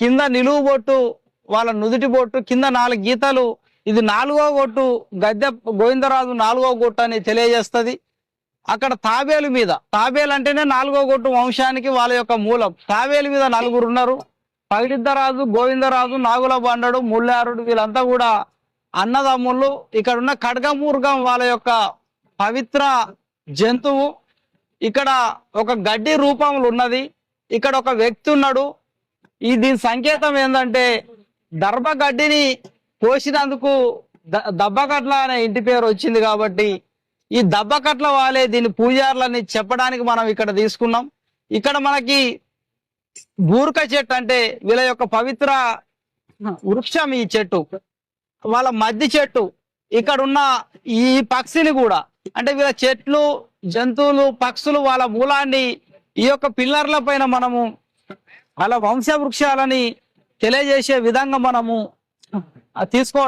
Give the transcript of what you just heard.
కింద నిలువు బొట్టు వాళ్ళ నుదుటి బొట్టు కింద నాలుగు గీతలు. ఇది నాలుగో గొట్టు గద్దె గోవిందరాజు నాలుగో గొట్టు అని తెలియజేస్తుంది. అక్కడ తాబేలు మీద తాబేలు అంటేనే నాలుగో గొట్టు వంశానికి వాళ్ళ యొక్క మూలం. తాబేలు మీద నలుగురు ఉన్నారు. పగిడిద్దరాజు గోవిందరాజు నాగుల బండడు ముల్లారుడు వీళ్ళంతా కూడా అన్నదమ్ములు ఇక్కడ ఉన్న ఖడ్గమూర్గం వాళ్ళ యొక్క పవిత్ర జంతువు. ఇక్కడ ఒక గడ్డి రూపంలో ఉన్నది. ఇక్కడ ఒక వ్యక్తి ఉన్నాడు. ఈ దీని సంకేతం ఏంటంటే దర్భ గడ్డిని కోసినందుకు దబ్బకట్ల అనే ఇంటి పేరు వచ్చింది కాబట్టి ఈ దబ్బకట్ల వాళ్ళే దీని పూజారులని చెప్పడానికి మనం ఇక్కడ తీసుకున్నాం. ఇక్కడ మనకి బూర్క చెట్టు అంటే వీళ్ళ యొక్క పవిత్ర వృక్షం ఈ చెట్టు వాళ్ళ మద్ది చెట్టు ఇక్కడ ఉన్న ఈ పక్షిని కూడా అంటే వీళ్ళ చెట్లు జంతువులు పక్షులు వాళ్ళ మూలాన్ని ఈ యొక్క పిల్లర్ల పైన మనము అలా వంశ వృక్షాలని తెలియజేసే విధంగా మనము తీసుకోవడం